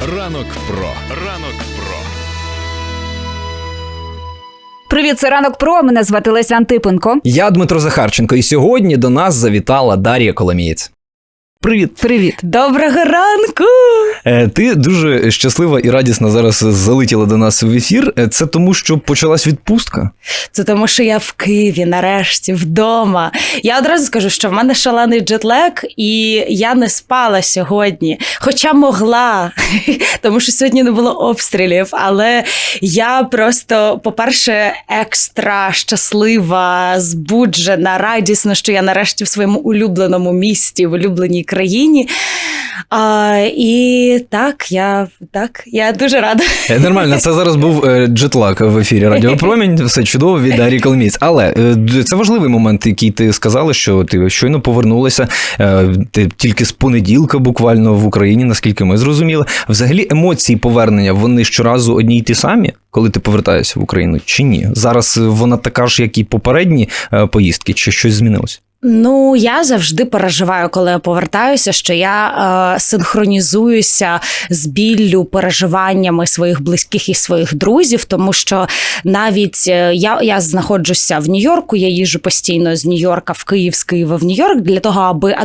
Ранок про ранок про Привіт, це ранок про. Мене звати Леся Антипенко. Я Дмитро Захарченко, і сьогодні до нас завітала Дар'я Коломієць. Привіт. Привіт. Доброго ранку! Е, Ти дуже щаслива і радісна зараз залетіла до нас в ефір. Е, Це тому, що почалась відпустка. Це тому, що я в Києві, нарешті, вдома. Я одразу скажу, що в мене шалений джетлег, і я не спала сьогодні, хоча могла, тому що сьогодні не було обстрілів. Але я просто, по-перше, екстра щаслива, збуджена, радісна, що я нарешті в своєму улюбленому місті, в улюбленій країні. А, і так, я так, я дуже рада. Е, Нормально, це зараз був е, джетлак в ефірі Радіо Промінь. Все чудово від Дар'ї Коломієць. Але е, це важливий момент, який ти сказала, що ти щойно повернулася. Ти тільки з понеділка, буквально в Україні, наскільки ми зрозуміли. Взагалі, емоції повернення вони щоразу одні й ті самі, коли ти повертаєшся в Україну, чи ні? Зараз вона така ж, як і попередні поїздки, чи щось змінилось? Ну, я завжди переживаю, коли я повертаюся, що я е, синхронізуюся з біллю, переживаннями своїх близьких і своїх друзів, тому що навіть е, я, я знаходжуся в Нью-Йорку, я їжджу постійно з Нью-Йорка в Київ, з Києва в Нью-Йорк для того, аби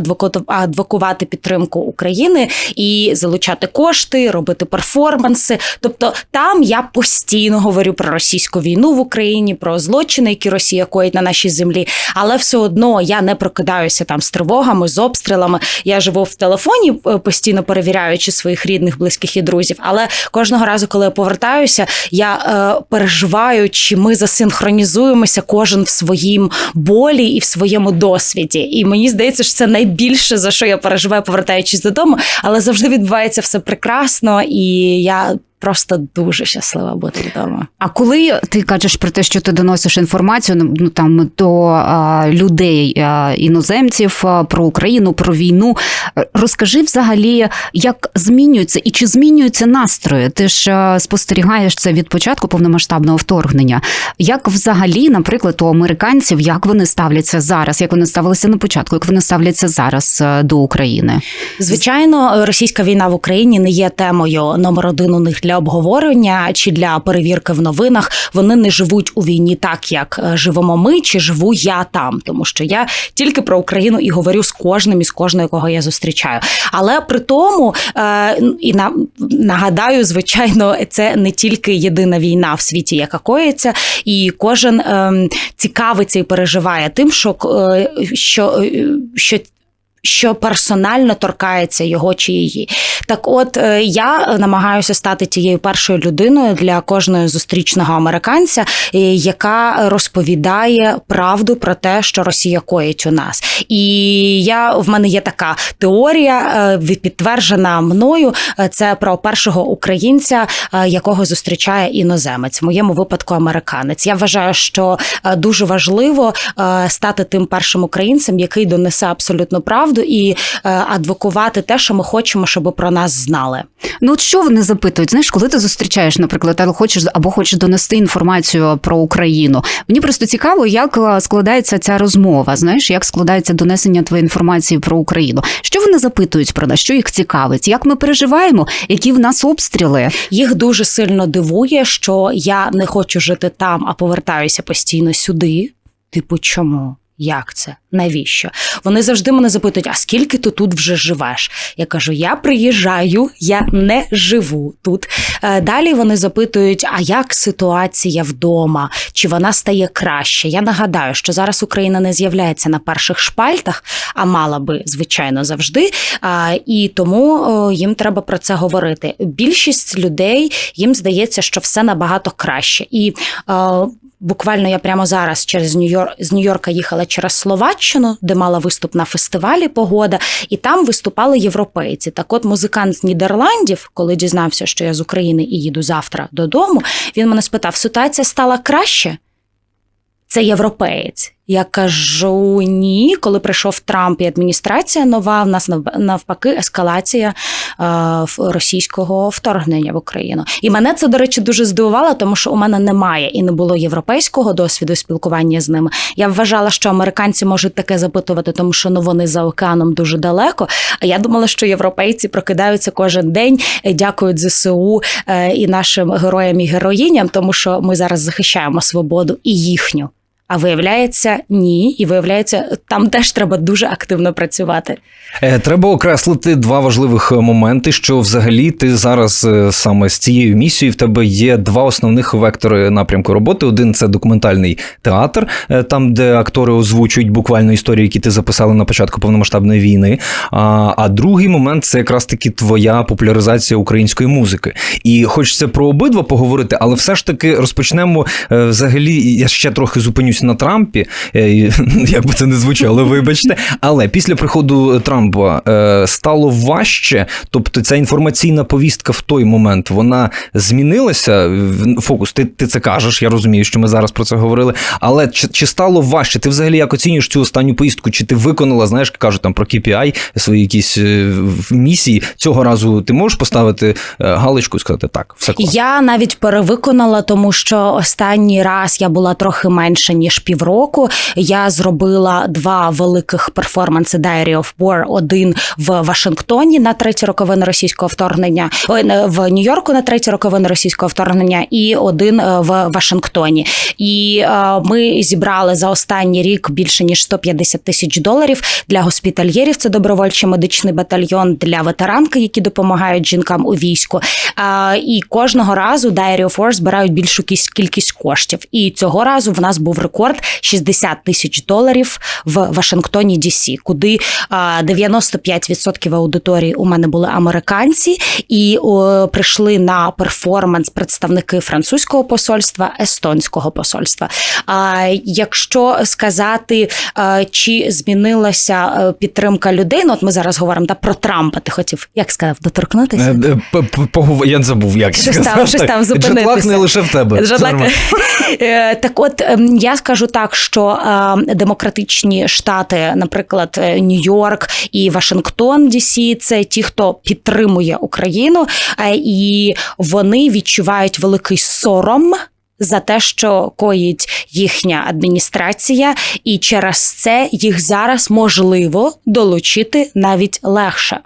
адвокувати підтримку України і залучати кошти, робити перформанси. Тобто там я постійно говорю про російську війну в Україні, про злочини, які Росія коїть на нашій землі, але все одно я не прокидаюся там з тривогами, з обстрілами. Я живу в телефоні, е, постійно перевіряючи своїх рідних, близьких і друзів. Але кожного разу, коли я повертаюся, я е, переживаю, чи ми засинхронізуємося кожен в своїм болі і в своєму досвіді. І мені здається, що це найбільше за що я переживаю, повертаючись додому, але завжди відбувається все прекрасно, і я просто дуже щаслива бути вдома. А коли ти кажеш про те, що ти доносиш інформацію ну, ну там до а, людей, а, іноземців а, про Україну, про війну, е, розкажи взагалі, як змінюються і чи змінюються настрої? Ти ж а, спостерігаєш це від початку повномасштабного вторгнення. Як взагалі, наприклад, у американців, як вони ставляться зараз, як вони ставилися на початку, як вони ставляться зараз а, до України? Звичайно, російська війна в Україні не є темою номер один у них для обговорення чи для перевірки в новинах. Вони не живуть у війні так, як е, живемо ми, чи живу я там, тому що я тільки про Україну і говорю з кожним і з кожною, кого я зустрічаю. Але при тому е, і на нагадаю, звичайно, це не тільки єдина війна в світі, яка коїться, і кожен е, цікавиться і переживає тим, що, е, що, що що персонально торкається його чи її. Так, от е, я намагаюся стати тією першою людиною для кожного зустрічного американця, е, яка розповідає правду про те, що Росія коїть у нас. І я в мене є така теорія, е, підтверджена мною. Це про першого українця, якого зустрічає іноземець, в моєму випадку американець. Я вважаю, що дуже важливо стати тим першим українцем, який донесе абсолютну правду і е, адвокувати те, що ми хочемо, щоб про нас знали. Ну, от що вони запитують? Знаєш, коли ти зустрічаєш, наприклад, або хочеш або хочеш донести інформацію про Україну. Мені просто цікаво, як е, складається ця розмова. Знаєш, як складається донесення твоєї інформації про Україну? Що вони запитують про нас? Що їх цікавить? Як ми переживаємо? Які в нас обстріли? Їх дуже сильно дивує, що я не хочу жити там, а повертаюся постійно сюди. Типу, чому? Як це? Навіщо? Вони завжди мене запитують: а скільки ти тут вже живеш? Я кажу: я приїжджаю, я не живу тут. Е, Далі вони запитують: а як ситуація вдома? Чи вона стає краще? Я нагадаю, що зараз Україна не з'являється на перших шпальтах, а мала би, звичайно, завжди. І тому їм треба про це говорити. Більшість людей їм здається, що все набагато краще. І е, Буквально я прямо зараз через Нью-Йорк з Нью-Йорка їхала через Словаччину, де мала виступ на фестивалі Погода, і там виступали європейці. Так, от музикант з Нідерландів, коли дізнався, що я з України і їду завтра додому, він мене спитав: ситуація стала краще? Це європеєць. Я кажу ні, коли прийшов Трамп і адміністрація нова, в нас навпаки ескалація е, російського вторгнення в Україну. І мене це, до речі, дуже здивувало, тому що у мене немає і не було європейського досвіду спілкування з ними. Я вважала, що американці можуть таке запитувати, тому що ну вони за океаном дуже далеко. А я думала, що європейці прокидаються кожен день, е, дякують ЗСУ е, і нашим героям і героїням, тому що ми зараз захищаємо свободу і їхню. А виявляється, ні, і виявляється, там теж треба дуже активно працювати. Е, Треба окреслити два важливих е, моменти, що взагалі ти зараз е, саме з цією місією в тебе є два основних вектори напрямку роботи. Один це документальний театр, там, де актори озвучують буквально історії, які ти записали на початку повномасштабної війни. А, а другий момент це якраз таки твоя популяризація української музики. І хочеться про обидва поговорити, але все ж таки розпочнемо взагалі. Я ще трохи зупинюсь на Трампі, е, як би це не звучало, вибачте. Але після приходу Трампа е, стало важче, тобто ця інформаційна повістка в той момент вона змінилася. Фокус, ти, ти це кажеш, я розумію, що ми зараз про це говорили. Але чи, чи стало важче? Ти взагалі як оцінюєш цю останню поїздку? Чи ти виконала, знаєш, кажуть там про KPI, свої якісь е, місії? Цього разу ти можеш поставити галочку і сказати так, все класно. Я навіть перевиконала, тому що останній раз я була трохи менше ніж півроку. Я зробила два великих перформанси Diary of War. Один в Вашингтоні на треті роковини російського вторгнення, не, в Нью-Йорку на треті роковини російського вторгнення, і один е, в Вашингтоні. І е, ми зібрали за останній рік більше ніж 150 тисяч доларів для госпітальєрів. Це добровольчий медичний батальйон для ветеранки, які допомагають жінкам у війську. І кожного разу Diary of War збирають більшу кіс- кількість коштів. І цього разу в нас був рекорд 60 тисяч доларів в Вашингтоні, Дісі, куди 95% аудиторії у мене були американці, і о, прийшли на перформанс представники французького посольства, естонського посольства. А якщо сказати, чи змінилася е, підтримка людей, ну от ми зараз говоримо та про Трампа. Ти хотів як сказав, доторкнутися? Е, Я забув, як Щось там, щось там зупинитися. не лише в тебе. Е, Так от я скажу так, що е, демократичні штати, наприклад, е, Нью-Йорк і Вашингтон, Дісі, це ті, хто підтримує Україну, е, і вони відчувають великий сором. За те, що коїть їхня адміністрація, і через це їх зараз можливо долучити навіть легше.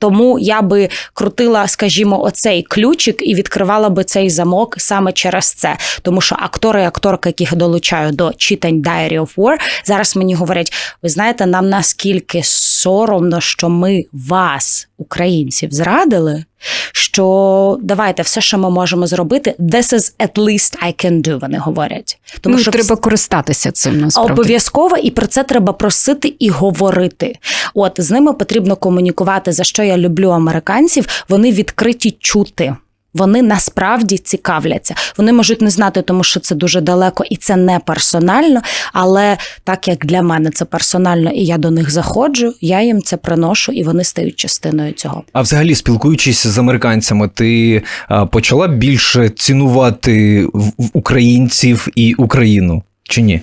Тому я би крутила, скажімо, оцей ключик і відкривала би цей замок саме через це. Тому що актори і акторки, яких долучаю до читань Diary of War, зараз мені говорять: ви знаєте, нам наскільки соромно, що ми вас, українців, зрадили. Що давайте все, що ми можемо зробити, this is at least I can do, вони говорять. Тому ну, треба користатися цим насправді. Обов'язково і про це треба просити і говорити. От з ними потрібно комунікувати. За що я люблю американців? Вони відкриті чути. Вони насправді цікавляться. Вони можуть не знати, тому що це дуже далеко і це не персонально. Але так як для мене це персонально, і я до них заходжу, я їм це приношу, і вони стають частиною цього. А взагалі, спілкуючись з американцями, ти почала більше цінувати українців і Україну чи ні?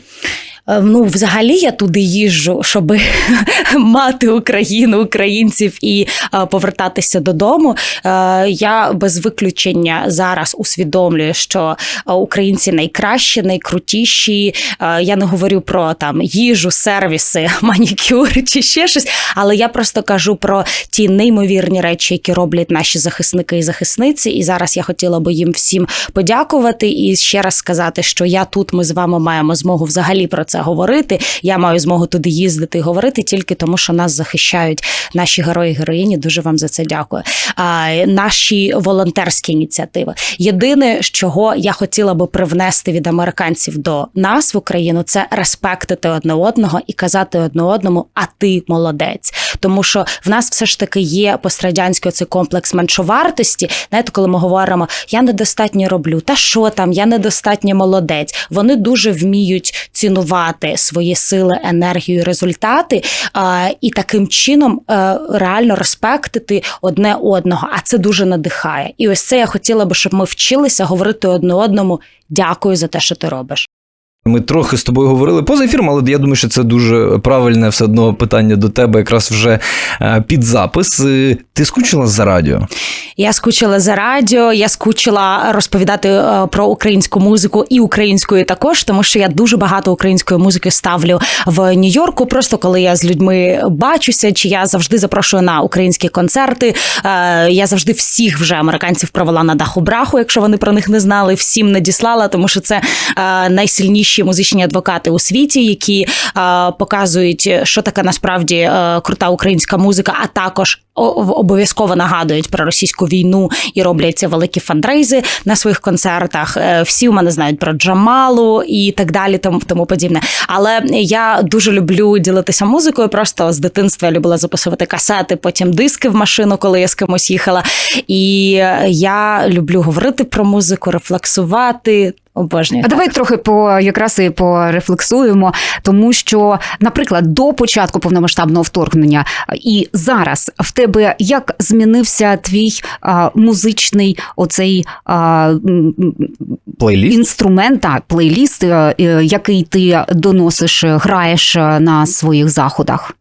Е, Ну, взагалі, я туди їжджу, щоб мати Україну, українців і е, повертатися додому. Е, Я без виключення зараз усвідомлюю, що українці найкращі, найкрутіші. Я не говорю про там їжу, сервіси, манікюр чи ще щось, але я просто кажу про ті неймовірні речі, які роблять наші захисники і захисниці. І зараз я хотіла би їм всім подякувати і ще раз сказати, що я тут, ми з вами маємо змогу взагалі про це говорити. Я маю змогу туди їздити і говорити тільки тому, що нас захищають наші герої, героїні. Дуже вам за це дякую. А, наші волонтерські ініціативи. Єдине, чого я хотіла би привнести від американців до нас в Україну, це респектити одне одного і казати одне одному, а ти молодець. Тому що в нас все ж таки є пострадянський цей комплекс меншовартості. Знаєте, коли ми говоримо, я недостатньо роблю, та що там, я недостатньо молодець. Вони дуже вміють цінувати свої сили, енергію, результати, і таким чином е, реально респектити одне одного. А це дуже надихає. І ось це я хотіла би, щоб ми вчилися говорити одне одному. Дякую за те, що ти робиш. Ми трохи з тобою говорили поза ефіром, але я думаю, що це дуже правильне все одно питання до тебе, якраз вже е, під запис. Е, Ти скучила за радіо? Я скучила за радіо, я скучила розповідати е, про українську музику і українською також, тому що я дуже багато української музики ставлю в Нью-Йорку. Просто коли я з людьми бачуся, чи я завжди запрошую на українські концерти. Е, Я завжди всіх вже американців провела на даху браху, якщо вони про них не знали. Всім надіслала, тому що це е, найсильніші музичні адвокати у світі, які показують, що таке насправді крута українська музика, а також обов'язково нагадують про російську війну і роблять великі фандрейзи на своїх концертах. Е, Всі у мене знають про Джамалу і так далі, тому тому подібне. Але я дуже люблю ділитися музикою. Просто з дитинства я любила записувати касети, потім диски в машину, коли я з кимось їхала. І я люблю говорити про музику, рефлексувати. Обожнюю. А давай трохи по якраз і порефлексуємо, тому що, наприклад, до початку повномасштабного вторгнення і зараз в тебе як змінився твій а, музичний оцей а, Плейліст? інструмент, та, плейліст, е, е, який ти доносиш, граєш на своїх заходах?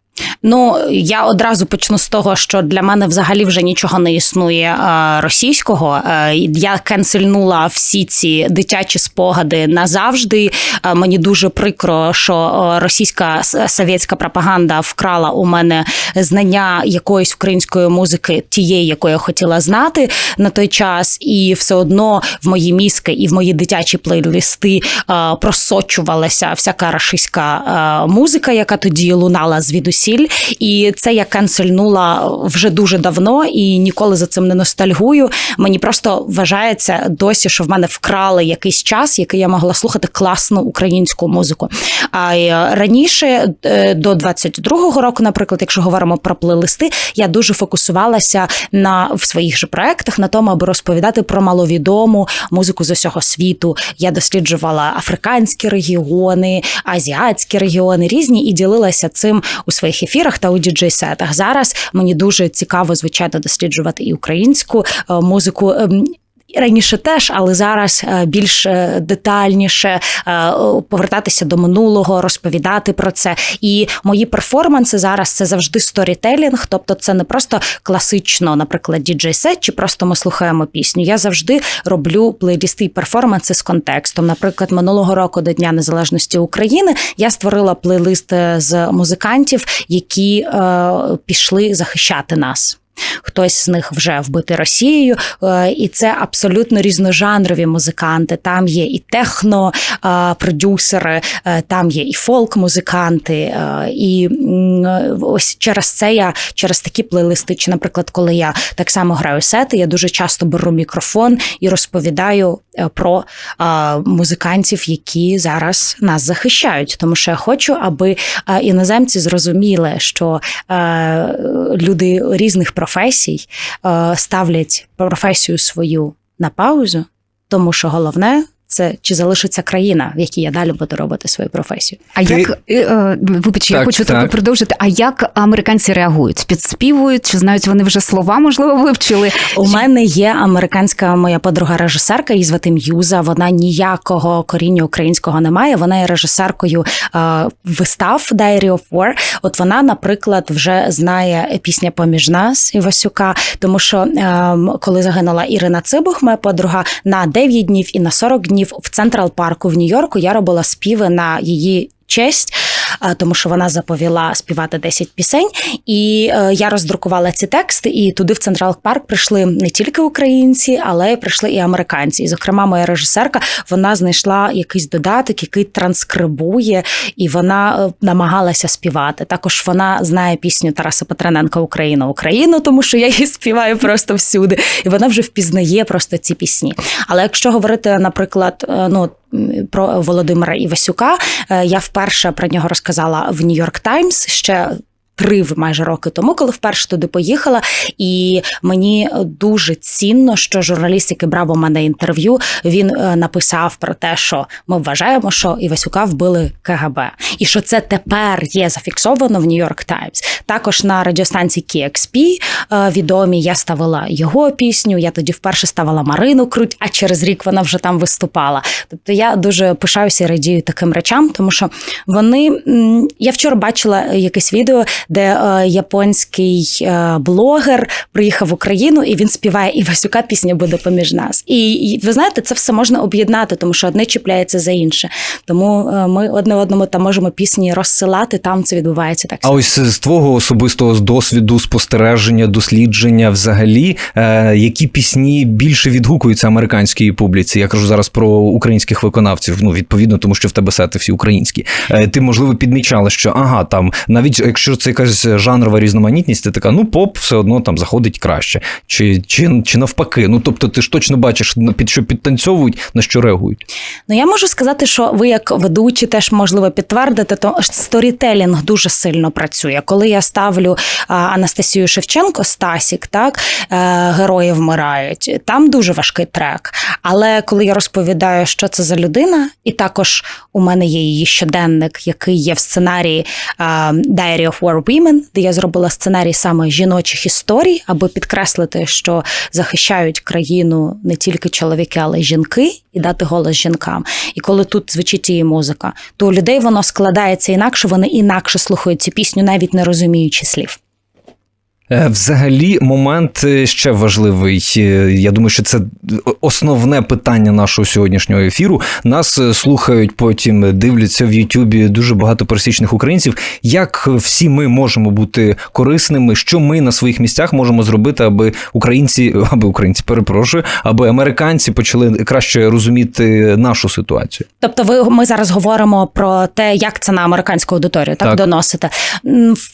Ну я одразу почну з того, що для мене взагалі вже нічого не існує е, російського. Е, я кенсельнула всі ці дитячі спогади назавжди. Е, мені дуже прикро, що російська совєтська пропаганда вкрала у мене знання якоїсь української музики, тієї, якої я хотіла знати на той час, і все одно в мої мізки і в мої дитячі плейлисти просочувалася всяка рашистська музика, яка тоді лунала звідусіль. І це я канцельнула вже дуже давно і ніколи за цим не ностальгую. Мені просто вважається досі, що в мене вкрали якийсь час, який я могла слухати класну українську музику. А е, раніше е, до 22-го року, наприклад, якщо говоримо про плейлисти, я дуже фокусувалася на в своїх же проектах на тому, аби розповідати про маловідому музику з усього світу. Я досліджувала африканські регіони, азіатські регіони різні і ділилася цим у своїх ефірах та у діджей-сетах. Зараз мені дуже цікаво, звичайно, досліджувати і українську е, музику. Раніше теж, але зараз е, більш е, детальніше е, повертатися до минулого, розповідати про це. І мої перформанси зараз це завжди сторітелінг, тобто це не просто класично, наприклад, діджей-сет, чи просто ми слухаємо пісню. Я завжди роблю плейлісти і перформанси з контекстом. Наприклад, минулого року до Дня Незалежності України я створила плейлист з музикантів, які е, пішли захищати нас. Хтось з них вже вбитий Росією, е, і це абсолютно різножанрові музиканти. Там є і техно е, продюсери, е, там є і фолк-музиканти. І ось через це я через такі плейлисти, чи, наприклад, коли я так само граю сети, я дуже часто беру мікрофон і розповідаю про музикантів, які зараз нас захищають. Тому що я хочу, аби іноземці зрозуміли, що люди різних професій е, ставлять професію свою на паузу, тому що головне. Це чи залишиться країна, в якій я далі буду робити свою професію? А Ти- як е, е, вибач, я хочу так. трохи продовжити. А як американці реагують? Підспівують? Чи знають вони вже слова? Можливо, вивчили? У мене є американська моя подруга режисерка, її звати М'юза. Вона ніякого коріння українського не має. Вона є режисеркою е, вистав Diary of War. От вона, наприклад, вже знає пісня поміж нас Івасюка, тому що е, коли загинула Ірина Цибух, моя подруга, на 9 днів і на 40 днів в Централ Парку в Нью-Йорку я робила співи на її честь. Тому що вона заповіла співати 10 пісень, і е, я роздрукувала ці тексти. І туди в Централ Парк прийшли не тільки українці, але й прийшли і американці. І, зокрема, моя режисерка вона знайшла якийсь додаток, який транскрибує, і вона е, намагалася співати. Також вона знає пісню Тараса Петрененка Україна, Україну, тому що я її співаю просто всюди, і вона вже впізнає просто ці пісні. Але якщо говорити, наприклад, е, ну. Про Володимира Івасюка. Е, я вперше про нього розказала в Нью-Йорк Таймс ще три майже роки тому, коли вперше туди поїхала. І мені дуже цінно, що журналіст, який брав у мене інтерв'ю, він е, написав про те, що ми вважаємо, що Івасюка вбили КГБ, і що це тепер є зафіксовано в Нью-Йорк Таймс. Також на радіостанції KXP е, відомі я ставила його пісню. Я тоді вперше ставила Марину Круть, а через рік вона вже там виступала. Тобто я дуже пишаюся і радію таким речам, тому що вони я вчора бачила якесь відео, де е, японський е, блогер приїхав в Україну і він співає Івасюка пісня буде поміж нас. І, і ви знаєте, це все можна об'єднати, тому що одне чіпляється за інше. Тому е, ми одне одному там можемо пісні розсилати. Там це відбувається так. А ось з твого особистого досвіду, спостереження, дослідження, взагалі, е, які пісні більше відгукуються американській публіці? Я кажу зараз про українських виконавців. Ну відповідно, тому що в тебе сети всі українські. Е, ти можливо підмічала, що ага, там навіть якщо це якась жанрова різноманітність, ти така, ну поп все одно там заходить краще, чи, чи, чи навпаки. Ну тобто, ти ж точно бачиш під що підтанцьовують, на що реагують. Ну я можу сказати, що ви як ведучі теж можливо підтвердите, то сторітелінг дуже сильно працює. Коли я ставлю Анастасію Шевченко, Стасік, так е, герої вмирають. Там дуже важкий трек. Але коли я розповідаю, що це за людина, і також у мене є її щоденник, який є в сценарії Diary of War Women, де я зробила сценарій саме жіночих історій, аби підкреслити, що захищають країну не тільки чоловіки, але й жінки, і дати голос жінкам. І коли тут звучить її музика, то у людей воно складається інакше, вони інакше слухають цю пісню, навіть не розуміючи слів. Е, Взагалі, момент е, ще важливий. Е, Я думаю, що це основне питання нашого сьогоднішнього ефіру. Нас слухають потім, дивляться в Ютубі дуже багато пересічних українців. Як всі ми можемо бути корисними? Що ми на своїх місцях можемо зробити, аби українці, аби українці перепрошую, аби американці почали краще розуміти нашу ситуацію? Тобто, ви ми зараз говоримо про те, як це на американську аудиторію так, Так. доносити.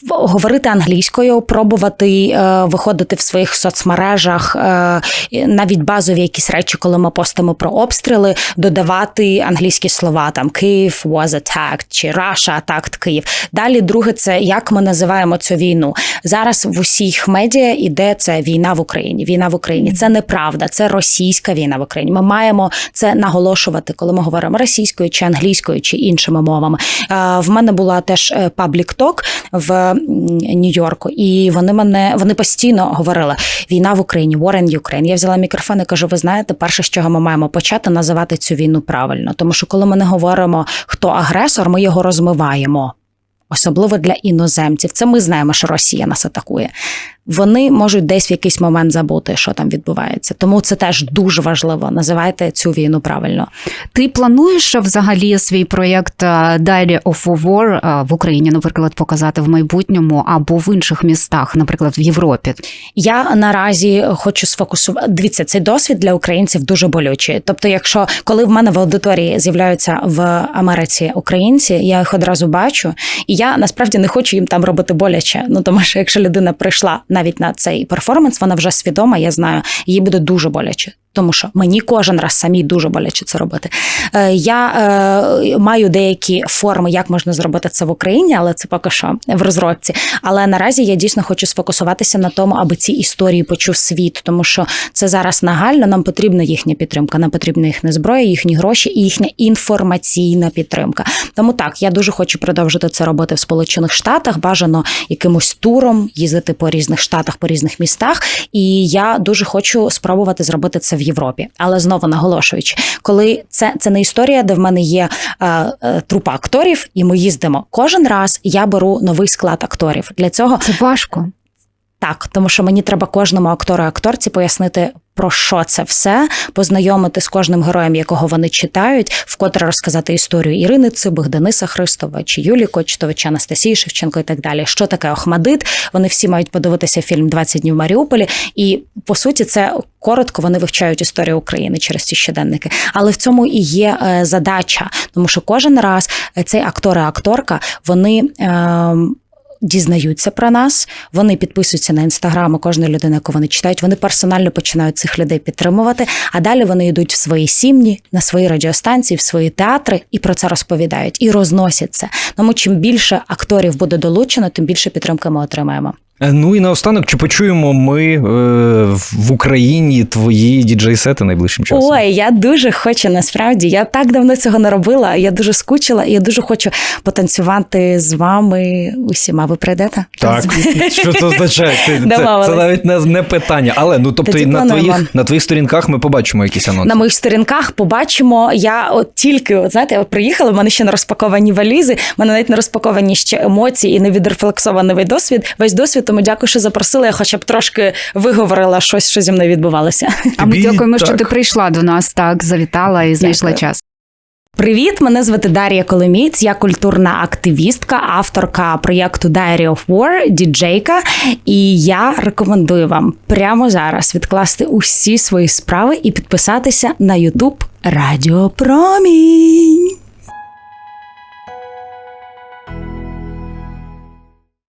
Говорити англійською, пробувати е, виходити в своїх соцмережах, е, навіть базові якісь речі, коли ми постимо про обстріли, додавати англійські слова там Київ was attacked чи Russia attacked Київ. Далі, друге, це як ми називаємо цю війну. Зараз в усіх медіа іде це війна в Україні. Війна в Україні. Це неправда, це російська війна в Україні. Ми маємо це наголошувати, коли ми говоримо російською чи англійською чи іншими мовами. Е, В мене була теж паблік ток в Нью-Йорку, і вони мене вони постійно говорили: війна в Україні, war in Ukraine. Я взяла мікрофон і кажу: ви знаєте, перше, з чого ми маємо почати називати цю війну правильно, тому що коли ми не говоримо, хто агресор, ми його розмиваємо. Особливо для іноземців. Це ми знаємо, що Росія нас атакує. Вони можуть десь в якийсь момент забути, що там відбувається. Тому це теж дуже важливо. Називайте цю війну правильно. Ти плануєш взагалі свій проєкт е, Diary of War е, в Україні, наприклад, показати в майбутньому або в інших містах, наприклад, в Європі? Я наразі хочу сфокусувати. Дивіться, цей досвід для українців дуже болючий. Тобто, якщо коли в мене в аудиторії з'являються в Америці українці, я їх одразу бачу, і я насправді не хочу їм там робити боляче. Ну тому що якщо людина прийшла навіть на цей перформанс, вона вже свідома, я знаю, їй буде дуже боляче. Тому що мені кожен раз самі дуже боляче це робити. Е, Я е, маю деякі форми, як можна зробити це в Україні, але це поки що в розробці. Але наразі я дійсно хочу сфокусуватися на тому, аби ці історії почув світ, тому що це зараз нагально. Нам потрібна їхня підтримка, нам потрібна їхня зброя, їхні гроші і їхня інформаційна підтримка. Тому так я дуже хочу продовжити це робити в Сполучених Штатах. Бажано якимось туром їздити по різних штатах, по різних містах. І я дуже хочу спробувати зробити це в Європі. Але знову наголошуючи, коли це, це не історія, де в мене є е, е, трупа акторів, і ми їздимо. Кожен раз я беру новий склад акторів. Для цього Це важко. Так, тому що мені треба кожному актору акторці пояснити. Про що це все, познайомити з кожним героєм, якого вони читають, вкотре розказати історію Ірини Цибих, Дениса Христова, чи Юлії Кочетовича, Анастасії Шевченко і так далі. Що таке Охмадит? Вони всі мають подивитися фільм «20 днів в Маріуполі. І по суті, це коротко вони вивчають історію України через ці щоденники. Але в цьому і є е, задача, тому що кожен раз е, цей актор і акторка вони. Е, дізнаються про нас, вони підписуються на інстаграми кожної людини, яку вони читають. Вони персонально починають цих людей підтримувати. А далі вони йдуть в свої сім'ї, на свої радіостанції, в свої театри і про це розповідають і розносять це. Тому чим більше акторів буде долучено, тим більше підтримки ми отримаємо. Е, Ну і наостанок, чи почуємо ми е, в Україні твої діджей-сети найближчим часом? Ой, я дуже хочу насправді. Я так давно цього не робила. Я дуже скучила, і я дуже хочу потанцювати з вами усіма. Ви прийдете? Так, що це означає? Це, це навіть не, не питання. Але ну тобто Тоді на твоїх на твоїх сторінках ми побачимо якісь анонси. На моїх сторінках побачимо. Я от тільки от знаєте, я приїхала. в мене ще не розпаковані валізи, в мене навіть не розпаковані ще емоції і не відрефлексований досвід. Весь досвід. Тому дякую, що запросили. Я хоча б трошки виговорила щось, що зі мною відбувалося. А ми дякуємо, що ти прийшла до нас, так завітала і знайшла Дякую. час. Привіт, мене звати Дар'я Коломієць, я культурна активістка, авторка проєкту Diary of War, діджейка. І я рекомендую вам прямо зараз відкласти усі свої справи і підписатися на YouTube Радіо Промінь.